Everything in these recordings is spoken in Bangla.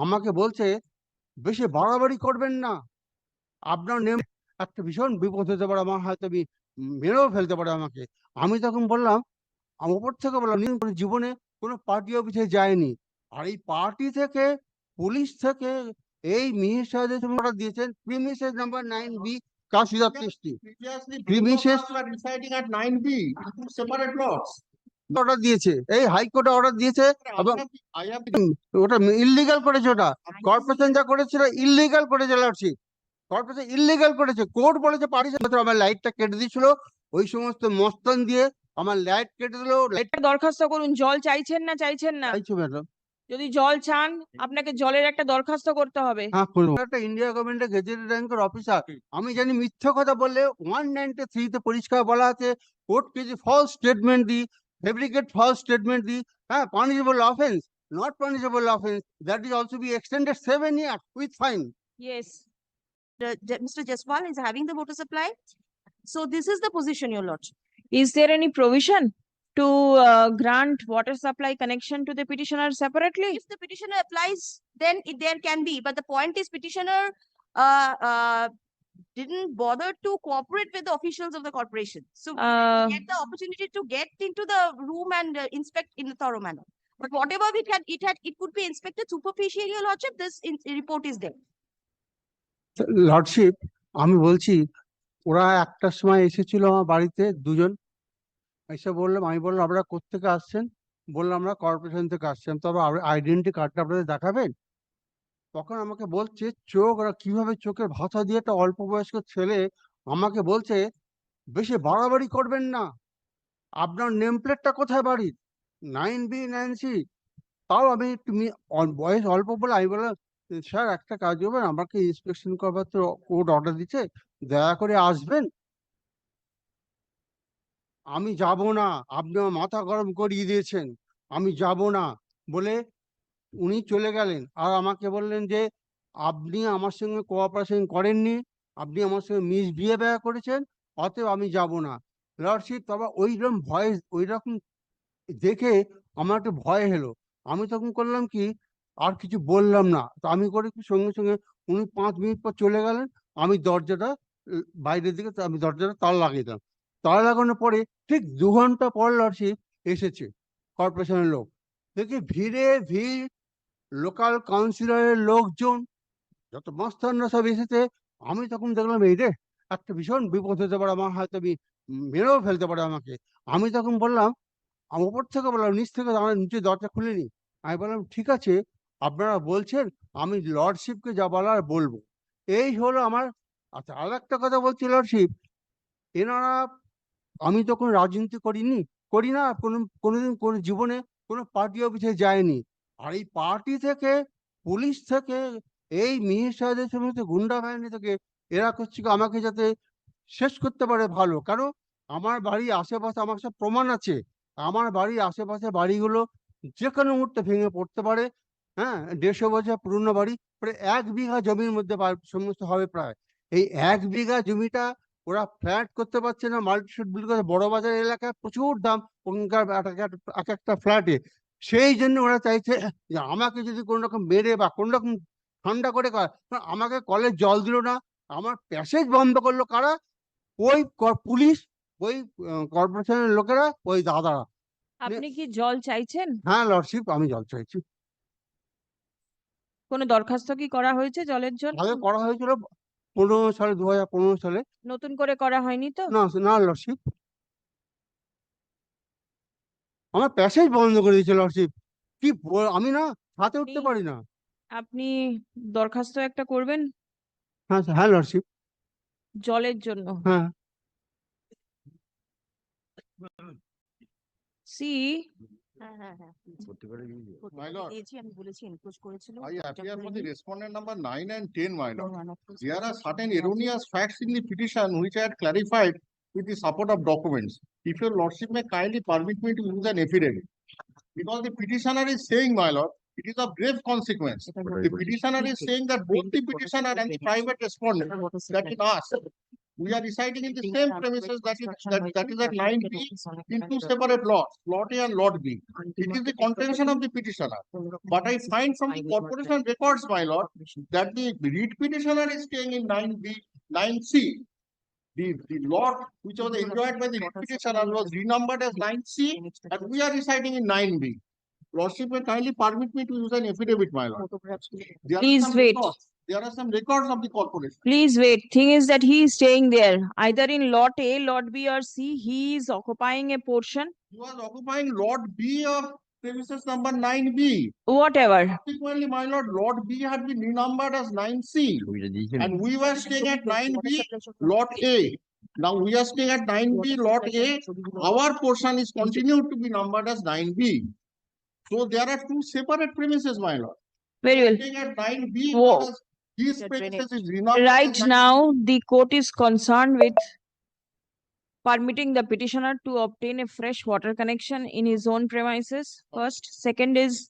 আমাকে বলছে বেশি বাড়াবাড়ি করবেন না। আপনার নেম একটা ভীষণ বিপদ হতে পারে আমার হয়তো আমি মেরেও ফেলতে পারে আমাকে। আমি তখন বললাম আমার ওপর থেকে বললাম জীবনে কোনো পার্টি অফিসে যায়নি আর এই পার্টি থেকে পুলিশ থেকে এই মিহির সাহেবের অর্ডার দিয়েছেন প্রিমিসেস নাম্বার নাইন বি কাশিদার টেস্টি। Previously, Premises- both of us were residing order দিয়েছে। এই হাইকোর্টে অর্ডার দিয়েছে এবং ওটা ইল্লিগাল করেছে ওটা। কর্পোরেশন যা করেছিল ইল্লিগাল করেছে লর্ডশিপ কর্পোরেশন ইল্লিগাল করেছে। কোর্ট বলেছে পারিস আমার লাইটটা কেটে দিয়েছিল। ওই সমস্ত মস্তান দিয়ে আমার লাইট কেটে দিল। লাইট একটা দরখাস্ত করুন জল চাইছেন না চাইছেন না? চাইছো ম্যাডাম যদি জল চান আপনাকে জলের একটা দরখাস্ত করতে হবে। হ্যাঁ করব একটা ইন্ডিয়া গভর্নমেন্টের গেজেটেড র্যাঙ্কের অফিসার আমি জানি মিথ্যা কথা বললে ওয়ান নাইনটি থ্রিতে পরিষ্কার বলা আছে। কোর্টকে যে ফলস স্টেটমেন্ট দিই। Fabricate false statement, the uh, punishable offense, not punishable offense, that is also be extended seven years with fine. Yes. Mr. Jaswal is having the water supply. So this is the position, Your lodge. Is there any provision to uh, grant water supply connection to the petitioner separately? If the petitioner applies, then it, there can be. But the point is petitioner uh, uh, didn't bother to cooperate with the officials of the corporation. So we Uh, get the opportunity to get into the room and uh, inspect in a thorough manner. But whatever it had, it had, it could be inspected superficially, your lordship, this in- report is there. Lordship আমি বলছি ওরা একটার সময় এসেছিল আমার বাড়িতে দুজন এসে বললাম আমি বললাম আপনারা কোত্থেকে আসছেন বললাম আমরা কর্পোরেশন থেকে আসছেন তবে আইডেন্টি কার্ডটা আপনাদের দেখাবেন তখন আমাকে বলছে, চোখ ওরা কীভাবে চোখের ভাষা দিয়ে একটা অল্প বয়স্ক ছেলে আমাকে বলছে, বেশি বাড়াবাড়ি করবেন না। আপনার নেম প্লেটটা কোথায় বাড়ির? Nine B nine C. তাও আমি তুমি বয়স অল্প বলে আমি বললাম, স্যার, একটা কাজ করবেন, আমাকে ইন্সপেকশন করবার তো কোর্ট অর্ডার দিচ্ছে, দয়া করে আসবেন। আমি যাব না। আপনি মাথা গরম করিয়ে দিয়েছেন। আমি যাব না। বলে উনি চলে গেলেন। আর আমাকে বললেন যে, আপনি আমার সঙ্গে কোঅপারেশন করেননি। আপনি আমার সঙ্গে মিসবিহেভিয়ার করেছেন, অতএব আমি যাব না। লর্ডশিপ তবে ওইরকম ভয় ওই রকম দেখে আমার একটু ভয় হলো আমি তখন করলাম কি, আর কিছু বললাম না। তো আমি করে কি, সঙ্গে সঙ্গে উনি পাঁচ মিনিট পর চলে গেলেন। আমি দরজাটা বাইরের দিকে আমি দরজাটা তালা লাগিয়ে দিলাম। তালা লাগানোর পরে ঠিক দু ঘণ্টা পর লর্ডশিপ এসেছে কর্পোরেশনের লোক। দেখি ভিড়ে ভিড় লোকাল কাউন্সিলরের লোকজন যত মস্তানরা সব এসেছে, আমি তখন দেখলাম, এই রে, একটা ভীষণ বিপদ হতে পারে আমার হয়তো আমি মেরেও ফেলতে পারে আমাকে। আমি তখন বললাম, আমি ওপর থেকে বললাম, নিচ থেকে আমার নিচে দরজা খুলিনি। আমি বললাম, ঠিক আছে, আপনারা বলছেন, আমি লর্ডশিপকে যা বলার বলব। এই হলো আমার আচ্ছা আর একটা কথা বলছি লর্ডশিপ এনারা, আমি তো কোনো রাজনীতি করিনি, করি না, কোনো, কোনোদিন কোনো জীবনে কোনো পার্টি অফিসে যায়নি। আর এই পার্টি থেকে, পুলিশ থেকে, এই মিহির সাহেবের সমস্ত গুন্ডা বাহিনী থেকে, এরা করছে আমাকে যাতে শেষ করতে পারে ভালো। কারণ আমার বাড়ির আশেপাশে আমার সব প্রমাণ আছে। আমার বাড়ির আশেপাশে বাড়িগুলো যে কোনো মুহূর্তে ভেঙে পড়তে পারে। হ্যাঁ দেড়শো বছর পুরনো বাড়ি, প্রায় এক বিঘা জমির মধ্যে সমস্ত হবে প্রায়। এই এক বিঘা জমিটা ওরা ফ্ল্যাট করতে পারছে না মাল্টিশুট বিল করে। বড় বাজার এলাকায় প্রচুর দাম। ওখানকার এক এক- এক একটা ফ্ল্যাটে সেই জন্য ওরা চাইছে যে আমাকে যদি কোনো রকম মেরে বা কোনো রকম ঠান্ডা করে আমাকে কলের জল দিল না আমার প্যাসেজ বন্ধ করল কারা? ওই পুলিশ ওই কর্পোরেশনের লোকেরা ওই দাদারা। আপনি কি জল চাইছেন? হ্যাঁ লর্ডশিপ আমি জল চাইছি। কোনো দরখাস্ত কি করা হয়েছে জলের জন্য? আগে করা হয়েছিল পনেরো সালে দু হাজার পনেরো সালে। নতুন করে করা হয়নি তো? না না লর্ডশিপ। আমার প্যাসেজ বন্ধ করে দিয়েছে অর্শিব কি আমি না হাতে উঠতে পারি না। আপনি দরখাস্ত একটা করবেন? হ্যাঁ হ্যাঁ, হ্যাঁ লর্ডশিপ জলের জন্য। হ্যাঁ। সি মাই লর্ড এই যে আমি বলেছি এনকোজ করেছিল। I appear on the respondent number 9 and 10 my lord there are certain erroneous facts in the petition which I had clarified with the support of documents. If your lordship may kindly permit me to use an affidavit. Because the petitioner is saying, my lord, it is of grave consequence. The petitioner is saying that both the petitioner and the private respondent that us, we are residing in the same premises that is that, that is at 9 B in two separate lots, lot A and lot B. It is the contention of the petitioner. But I find from the corporation records, my lord, that the read petitioner is staying in 9 B, 9 C, the, the lot which was enjoyed by the read petitioner was renumbered as nine C and we are residing in nine B. Lordship may kindly permit me to use an affidavit, my lord. There are Please some wait. records- There are some records of the corporation. Please wait. Thing is that he is staying there, either in lot A, lot B or C. He is occupying a portion, He was occupying lot B of premises number nine B. whatever. Subsequently, my lord, lot B had been renumbered as nine C. And we were staying at nine B, lot A. Now we are staying at nine B, lot A. Our portion is continued to be numbered as nine B. So there are two separate premises, my lord. Very well. Staying at nine B, Whoa. whereas his premises is renumbered. Right now, the court is concerned with permitting the petitioner to obtain a fresh water connection in his own premises first. Second is,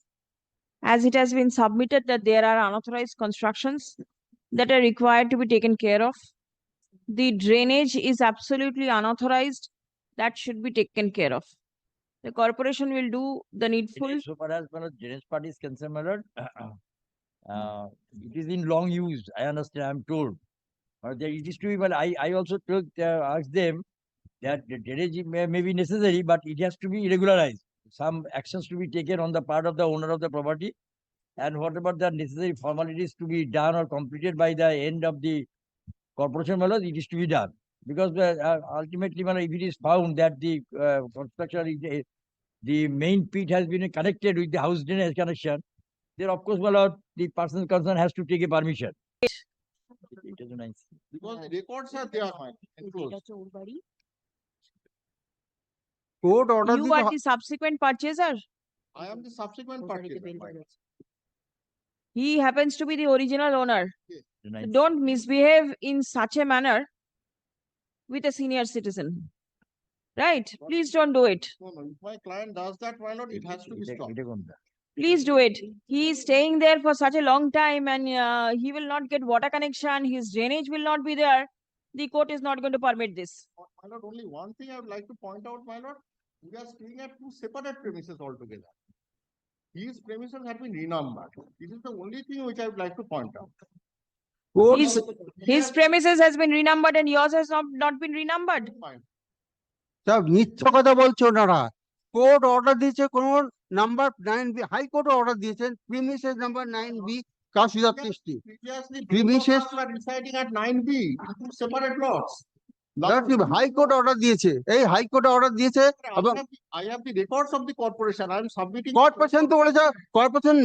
as it has been submitted that there are unauthorized constructions that are required to be taken care of. The drainage is absolutely unauthorized. That should be taken care of. The corporation will do the needful. So far as my lord, Janesh party is concerned, my lord, uh, it is in long use, I understand, I'm told. But there it is to be, but I, I also took, uh, asked them that the drainage may, may be necessary, but it has to be regularized. Some actions to be taken on the part of the owner of the property. And whatever the necessary formalities to be done or completed by the end of the corporation, lord, it is to be done. Because uh, uh, ultimately, if it is found that the uh, construction the main pit has been connected with the house drainage connection, then of course, well, uh, the person concerned has to take a permission. It is nice. Because the records are there, my court order You are the subsequent purchaser. I am the subsequent party. He happens to be the original owner. Don't misbehave in such a manner with a senior citizen. Right? Please don't do it. No, no, if my client does that, why not? It has to be stopped. Please do it. He is staying there for such a long time and uh, he will not get water connection. His drainage will not be there. The court is not going to permit this. My lord, only one thing I would like to point out, my lord, we are staying at two separate premises altogether. His premises have been renumbered. This is the only thing which I would like to point out. His, his premises has been renumbered and yours has not, not been renumbered. Fine. সব মিথ্যা কথা বলছে ওনারা কোর্ট অর্ডার দিয়েছে কোন number nine B high court order দিয়েছেন প্রিমিসেস নাম্বার নাইন বি কাশিদার তেষ্টি Previously, both of Premises- us were residing high court order দিয়েছে। এই হাইকোর্ট অর্ডার দিয়েছে এবং I have the records of the corporation, I am submitting. Corporation তো বলেছে কর্পোরেশন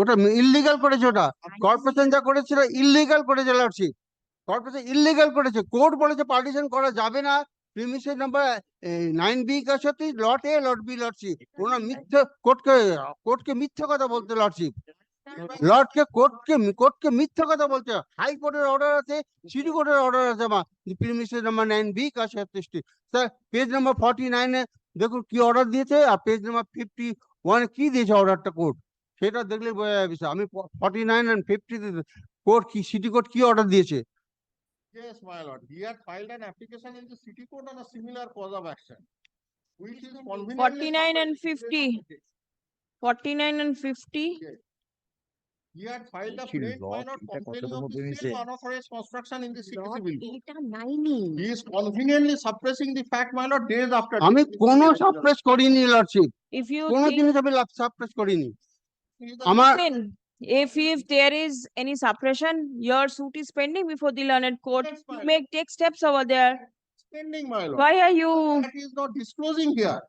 ওটা ইললিগাল করেছে ওটা। কর্পোরেশন যা করেছিল ইললিগাল করেছে লর্ডশিপ কর্পোরেশন ইললিগাল করেছে। কোর্ট বলেছে পার্টিশন করা যাবে না। প্রিমিসের number nine B কাশতি lot A lot B lot C owner মিথ্যে কোর্টকে কোর্টকে মিথ্যে কথা বলতে লর্ডশিপ লর্ডকে কোর্টকে কোর্টকে মিথ্যে কথা বলছে হাইকোর্টের অর্ডার আছে সিটি কোর্টের অর্ডার আছে আমার প্রিমিসের নাম্বার নাইন বি কাশতি স্যার পেজ নাম্বার ফর্টি নাইনে দেখুন কি অর্ডার দিয়েছে আর পেজ নাম্বার ফিফটি ওয়ানে কি দিয়েছে অর্ডারটা কোর্ট সেটা দেখলে বোঝা যাবে স্যার আমি forty nine and fifty court কি সিটি কোর্ট কি অর্ডার দিয়েছে Yes, my lord, he had filed an application in the city court on a similar cause of action. Which is conveniently. 49 and 50. Forty-nine and fifty. He had filed a of the construction in the city civil. He is conveniently suppressing the fact, my lord, days after. আমি. কোনো সাপ্রেস করিনি লর্ডশিপ If you কোনো think, জিনিস আমি সাপ্রেস করিনি আমার listen, if, if there is any suppression, your suit is pending before the learned court. You lord. make, take steps over there. Spending, my lord. Why are you, That he is not disclosing here.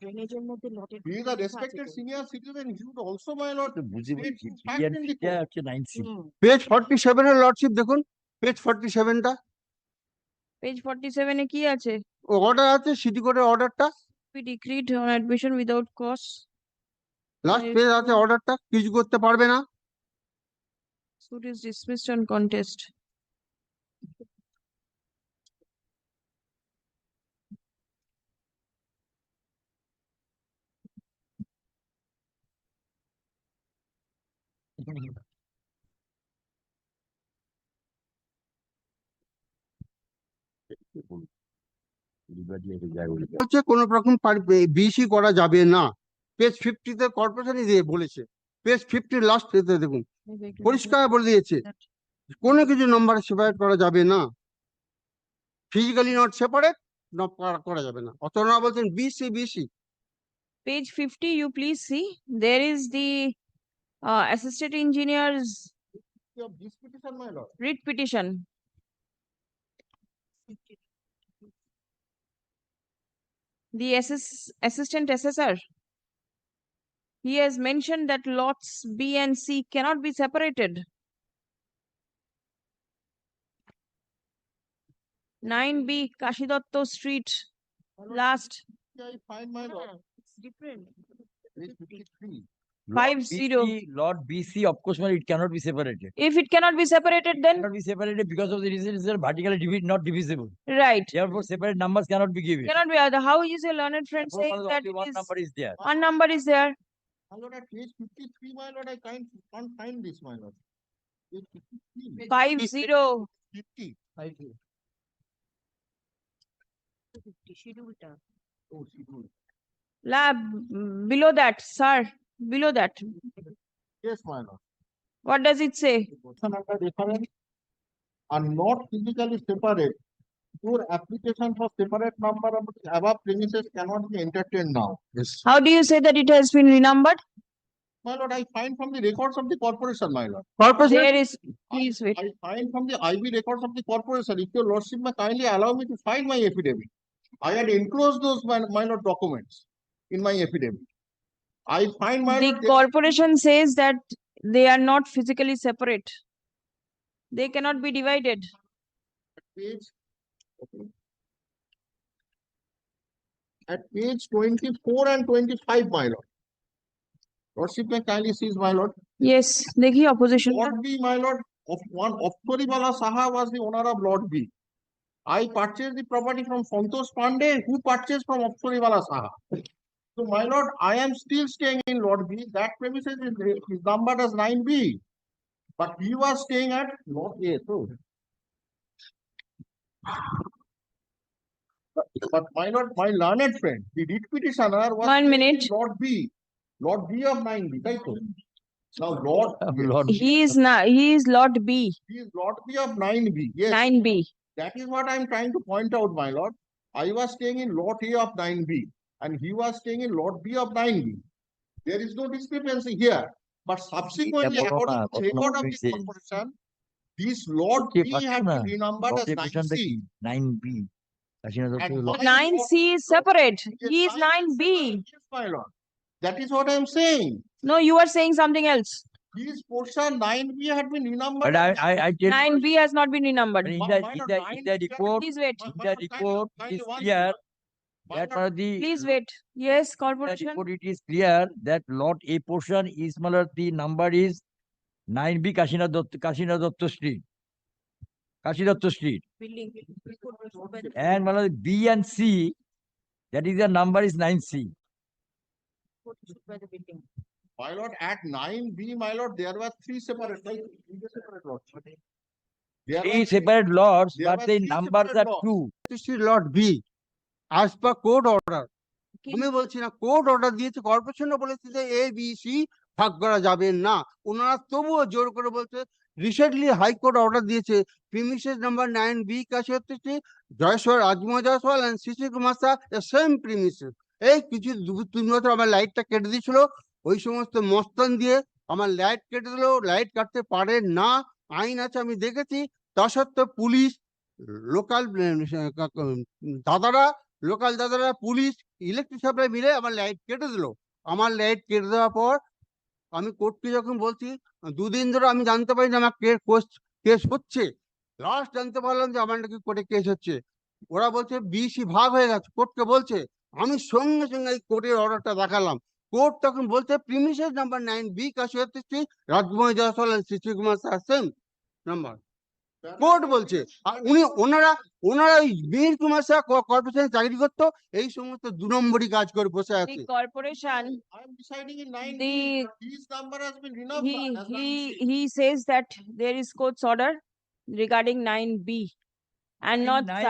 He is a respected senior citizen. He should also, my lord. তো বুঝে State বলছি, to fact BNP in the টা court. হচ্ছে 9C হুম। পেজ ফর্টি সেভেনের লর্ডশিপ দেখুন পেজ ফর্টি সেভেনটা page forty-seven এ কি আছে? অর্ডার আছে সিটি কোর্টের অর্ডারটা Be decreed on admission without. Last Yes, page আছে sir. অর্ডারটা কিছু করতে পারবে না Suit is dismissed on contest. হচ্ছে কোনো রকম বিসি করা যাবে না। পেজ ফিফটিতে কর্পোরেশনই দিয়ে বলেছে। পেজ ফিফটির লাস্ট দেখুন। পরিষ্কার বলে দিয়েছে। কোনো কিছু নাম্বার সেপারেট করা যাবে না। ফিজিক্যালি নট সেপারেট করা যাবে না। অত না বলছেন BC BC Page fifty, you please see, there is the uh, assistant engineer's Of this petition, my lord. writ petition. The assess, assistant assessor. He has mentioned that lots B and C cannot be separated. Nine B Kashidotto Street, My lord, last I find my lord. It's different. Page fifty-three. Five zero. Lot BC, of course, well, it cannot be separated. If it cannot be separated, then, Cannot be separated because of the reason it's vertically divi- not divisible. right, Therefore, separate numbers cannot be given. cannot be other. How is your learned friend Therefore, saying only that one it is, number is there. one number is there? My lord, at page fifty-three, my lord, I can't, can't find this, my lord. Page fifty-three. Five zero. Fifty. Schedule term. Oh, schedule. Lab, mm, below that, sir, below that. Yes, my lord. What does it say? Question under reference are not physically separate. Your application for separate number of the above premises cannot be entertained now. Yes. How do you say that it has been renumbered? My lord, I find from the records of the corporation, my lord. Corporation There is, please wait. I find from the IB records of the corporation. If your lordship may kindly allow me to find my affidavit. I had enclosed those my, my lord documents in my affidavit. I find my the corporation says that they are not physically separate. They cannot be divided. At page, 24 and 25, my lord. Lordship may kindly sees, my lord. Yes, Dekhi opposition. Lord B, my lord, of one Oftoribala Saha was the owner of Lord B. I purchased the property from Santosh Pandey, who purchased from Oftoribala Saha. So, my lord, I am still staying in Lot B. That premises is, is numbered as nine B. But he was staying at Lot A, so. But- But my lord, my learned friend, the writ petitioner was. One staying minute. Lot B, Lot B of nine B, right? so? Now, Lot. Lord, He is not, he is lot B, He is Lot B of nine B, yes. nine B. That is what I am trying to point out, my lord. I was staying in lot A of nine B and he was staying in Lord B of 9B. There is no discrepancy here. But subsequently, according to the record of this composition, this lot B has been renumbered as 9C. 9B. 9C is separate. He is 9B. That is what I am saying. No, you are saying something else. This portion 9B had been renumbered. But I, I, I 9B has not been renumbered. In the, in the, in the report is clear that lord, for the. please wait. Yes, the corporation. report, it is clear that lot A portion is, malar, the number is nine B Kashinath Dotto, Kashinath Dotto Street. Kashi Dotto Street. Building. report was issued the And malar, B and C, that is the number is nine C. report issued by the building. My lord, at nine B, my lord, there were three separate, like, three separate lots. There Three were separate lots, there but were the three numbers separate are lots. two. this is lot B as per court order. কি- আমি বলছি না কোর্ট অর্ডার দিয়েছে কর্পোরেশনও বলেছে যে এ বি সি ভাগ করা যাবে না। ওনারা তবুও জোর করে বলছে রিসেন্টলি হাইকোর্ট অর্ডার দিয়েছে। প্রিমিসেস নাম্বার নাইন বি কাছে হচ্ছে জয়সওয়াল আজমা জয়সওয়াল এন্ড শিশি কুমার শাহ সেম প্রিমিসেস এই কিছু দু- তিন বছর আমার লাইটটা কেটে দিয়েছিল ওই সমস্ত মস্তান দিয়ে আমার লাইট কেটে দিল লাইট কাটতে পারে না আইন আছে আমি দেখেছি। তা সত্ত্বেও পুলিশ লোকাল দাদারা লোকাল দাদারা পুলিশ ইলেকট্রিক সাপ্লাই মিলে আমার লাইট কেটে দিল। আমার লাইট কেটে দেওয়ার পর আমি কোর্টকে যখন বলছি, দুদিন ধরে আমি জানতে পারি না আমার কেস হচ্ছে। লাস্ট জানতে পারলাম যে আমার নাকি কোর্টে কেস হচ্ছে। ওরা বলছে বিসি ভাগ হয়ে গেছে। কোর্টকে বলছে, আমি সঙ্গে সঙ্গে এই কোর্টের অর্ডারটা দেখালাম। কোর্ট তখন বলছে প্রিমিসেস নাম্বার নাইন বি কাশি Rajmoy Jaiswal Shishu Kumar same number court বলছে। আর উনি ওনারা ওনারা ওই বীর কুমার সাহা কর্পোরেশনে চাকরি করতো এই সমস্ত দু নম্বরই কাজ করে বসে আছে। Corporation he says that there is order regarding nine B and order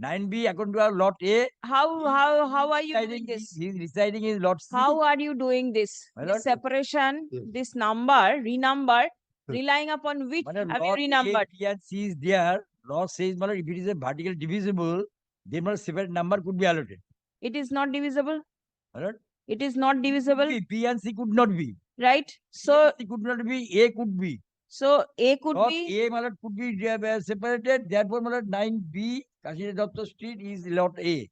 9B according to our lot A. How how how are you doing this? He's deciding his lot C. How are you doing this? this separation, yes. this number, renumber, relying upon which have you renumbered? A, B and C is there. Lot says if it is a vertical divisible, then a separate number could be allotted. It is not divisible. It is not divisible. B, and C could not be. Right? So it could not be, A could be. So A could lot be. A malad could be separated. Therefore, 9B Kashmir Dr. Street is lot A.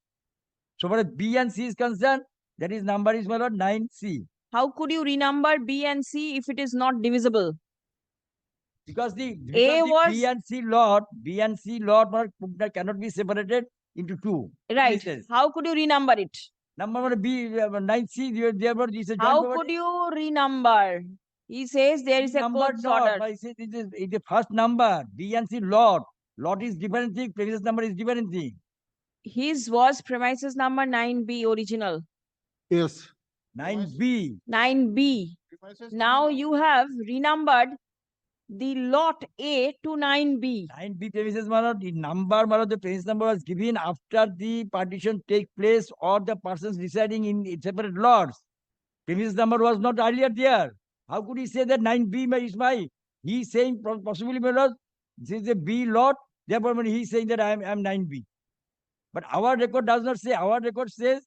So far as B and C is concerned, that is number is my lot 9C. How could you renumber B and C if it is not divisible? Because the, because A the was... B and C lot, B and C lot cannot be separated into two. Right. Pieces. How could you renumber it? Number B, 9C, therefore is a How could you renumber? He says there is a number code order. I it is, it is the first number, B and C lot. Lot is different thing, previous number is different thing. His was premises number nine B original, Yes. Nine B. nine B. Premises Now you have renumbered the lot A to nine B. nine B premises, my lord, the number, my lord, the premise number was given after the partition take place or the persons residing in in separate lots. Premise number was not earlier there. How could he say that nine B is my, he is saying possibly, my lord, this is a B lot, therefore, when he is saying that I am, I am nine B. But our record does not say, our record says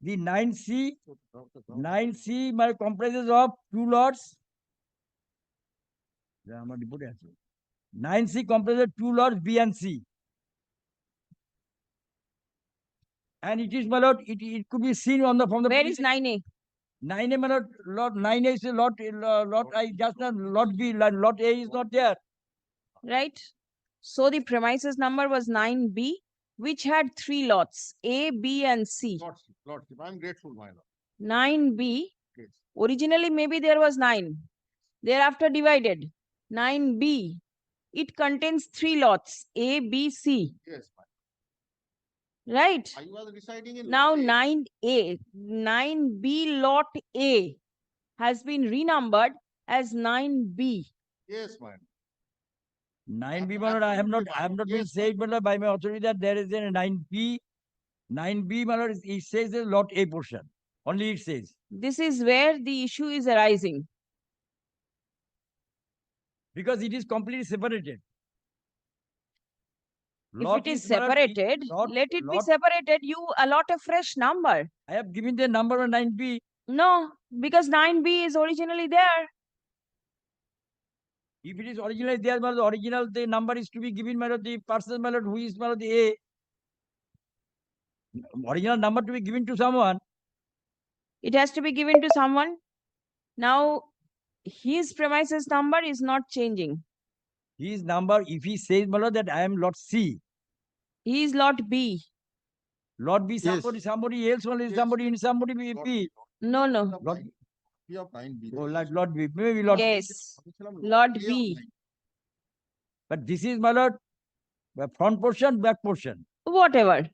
the nine C, nine C, my comprises of two lots. যা আমার রিপোর্টে আছে nine C comprises two lots B and C. And it is, my lord, it, it could be seen on the, from the. Where is previous- nine A? Nine A, my lord, lot, nine A is a lot, uh, lot, I just, not lot B, lot lot A is not there. Right? So the premises number was 9B, which had three lots, A, B, and C. Lots, Lordship. I'm grateful, my lord. 9B, yes. originally maybe there was 9, thereafter divided. 9B, it contains three lots, A, B, C. Yes, my lord. Right? I was residing in now 9A, 9B lot A has been renumbered as 9B. Yes, my lord. 9B, have not, I have not been said, by my authority that there is a 9B. 9B, Malord, it says a lot A portion. Only it says. This is where the issue is arising. Because it is completely separated. Lot if it is, is separated, let it lot, be separated. You allot a fresh number. I have given the number of 9B. No, because 9B is originally there. If it is originally there, my the original, the number is to be given, my lord, the person, my lord, who is, my lord, the A. Original number to be given to someone. It has to be given to someone. Now, his premises number is not changing. His number, if he says, my lord, that I am lot C, He is lot B. lot B, Yes. somebody, somebody else, only Yes. somebody in somebody B, Lot B. No, no. of Lot- Three of nine B. Oh, Lord, Lord B. Maybe Lord. Yes. Lord B. But this is my Lord. Front portion, back portion. Whatever.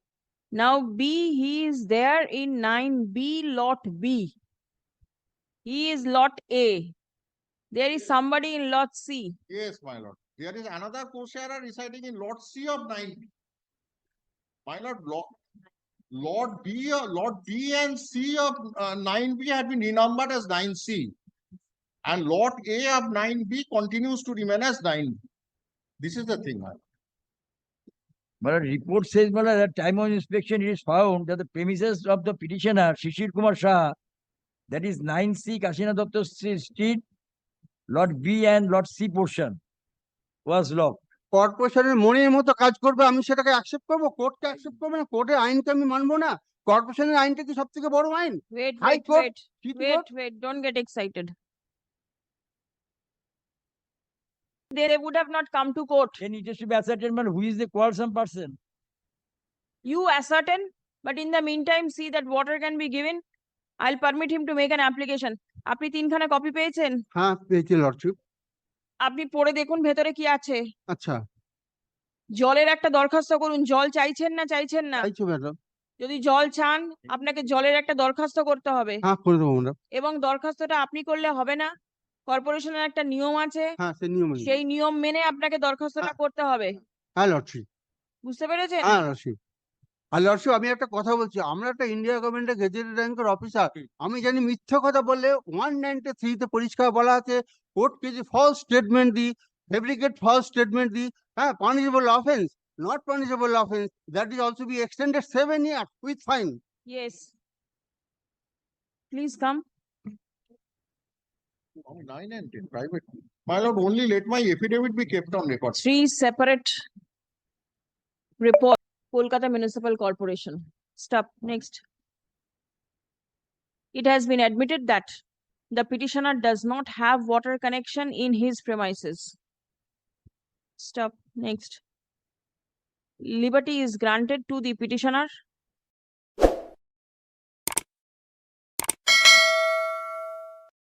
Now B, he is there in 9B, lot B. He is lot A. There is somebody in lot C. Yes, my lord. There is another co-sharer residing in lot C of 9B. My lord, lot lot B, uh, lot B and C of uh, nine B have been renumbered as nine C. And lot A of nine B continues to remain as nine. B. This is the thing. But a report says, lord, at time of inspection, it is found that the premises of the petitioner, Shishir Kumar Shah, that is nine C Kashina Datta Stre- Street, lot B and lot C portion was locked. কর্পোরেশনের মনের মতো কাজ করবে আমি সেটাকে অ্যাকসেপ্ট করব কোর্টকে অ্যাকসেপ্ট করবে না কোর্টের আইনকে আমি মানবো না কর্পোরেশনের আইনটা কি সব থেকে বড় আইন. They would have not come to court. Then it to be ascertained, man, who is the quarrelsome person. You ascertain, but in the meantime, see that water can be given. I'll permit him to make an application. আপনি তিনখানা কপি পেয়েছেন হ্যাঁ পেয়েছি লর্ডশিপ আপনি পড়ে দেখুন ভেতরে কি আছে। আচ্ছা। জলের একটা দরখাস্ত করুন জল চাইছেন না চাইছেন না? চাইছো ম্যাডাম যদি জল চান আপনাকে জলের একটা দরখাস্ত করতে হবে। হ্যাঁ করে দেবো ম্যাডাম এবং দরখাস্তটা আপনি করলে হবে না। কর্পোরেশনের একটা নিয়ম আছে। হ্যাঁ সে নিয়ম সেই নিয়ম মেনে আপনাকে দরখাস্তটা করতে হবে। হ্যাঁ বুঝতে পেরেছেন? হ্যাঁ আর লর্ডশিপ আমি একটা কথা বলছি আমরা একটা ইন্ডিয়া গভর্নমেন্টের গেজেটেড র্যাঙ্কের অফিসার আমি জানি মিথ্যে কথা বললে ওয়ান নাইনটি থ্রিতে পরিষ্কার বলা আছে কোর্টকে যে ফলস স্টেটমেন্ট দিই ফেব্রিকেট ফলস স্টেটমেন্ট দিই হ্যাঁ punishable offence not punishable offence that is also be extended seven year with fine yes please come Nine and ten, private. My lord, only let my affidavit be kept on record. three separate report Kolkata Municipal Corporation. Stop, next. It has been admitted that the petitioner does not have water connection in his premises. Stop, next. Liberty is granted to the petitioner